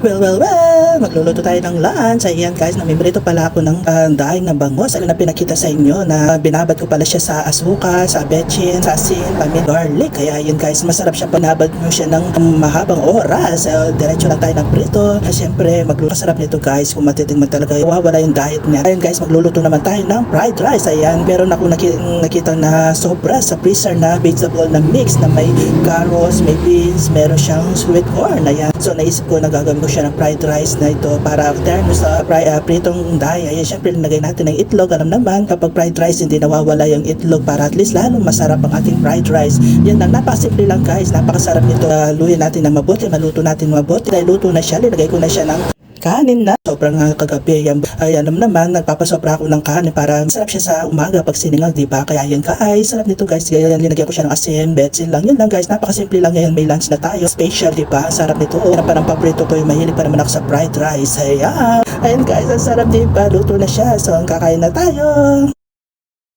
Well, well, well, magluluto tayo ng lunch. Ayan guys, namimrito pala ako ng uh, daing na bangos. Ano na pinakita sa inyo na binabad ko pala siya sa asuka, sa bechin, sa asin, pamin, garlic. Kaya yun guys, masarap siya panabad mo siya ng um, mahabang oras. Uh, diretso lang tayo ng prito. Uh, Siyempre, magluluto sarap nito guys. Kung matitigman talaga, wawala yung diet niya. Ayun guys, magluluto naman tayo ng fried rice. Ayan, meron ako naki- nakita na sobra sa freezer na vegetable na mix na may carrots, may beans, meron siyang sweet corn. Ayan, so naisip ko na gagawin ko siya ng fried rice na ito para after no, sa fry, uh, pritong dahi. Ayan, syempre nilagay natin ng itlog. Alam naman, kapag fried rice, hindi nawawala yung itlog para at least lalong masarap ang ating fried rice. Yan lang, napakasimple lang guys. Napakasarap nito. Uh, luhin natin ng mabuti, maluto natin mabuti. Dahil luto na siya, linagay ko na siya ng kanin na. Sobrang uh, kagabi yan ay alam naman nagpapasobra ako ng kanin para masarap siya sa umaga pag sinigang di ba? Kaya yan guys sarap nito guys. Kaya yan linagyan ko siya ng asin betsin lang. Yun lang guys napakasimple lang. Ngayon may lunch na tayo. Special di ba? Sarap nito. Yan parang paborito ko yung mahilig pa naman ako sa fried rice. Ayan. Ayan guys ang sarap di ba? Luto na siya. So kakain na tayo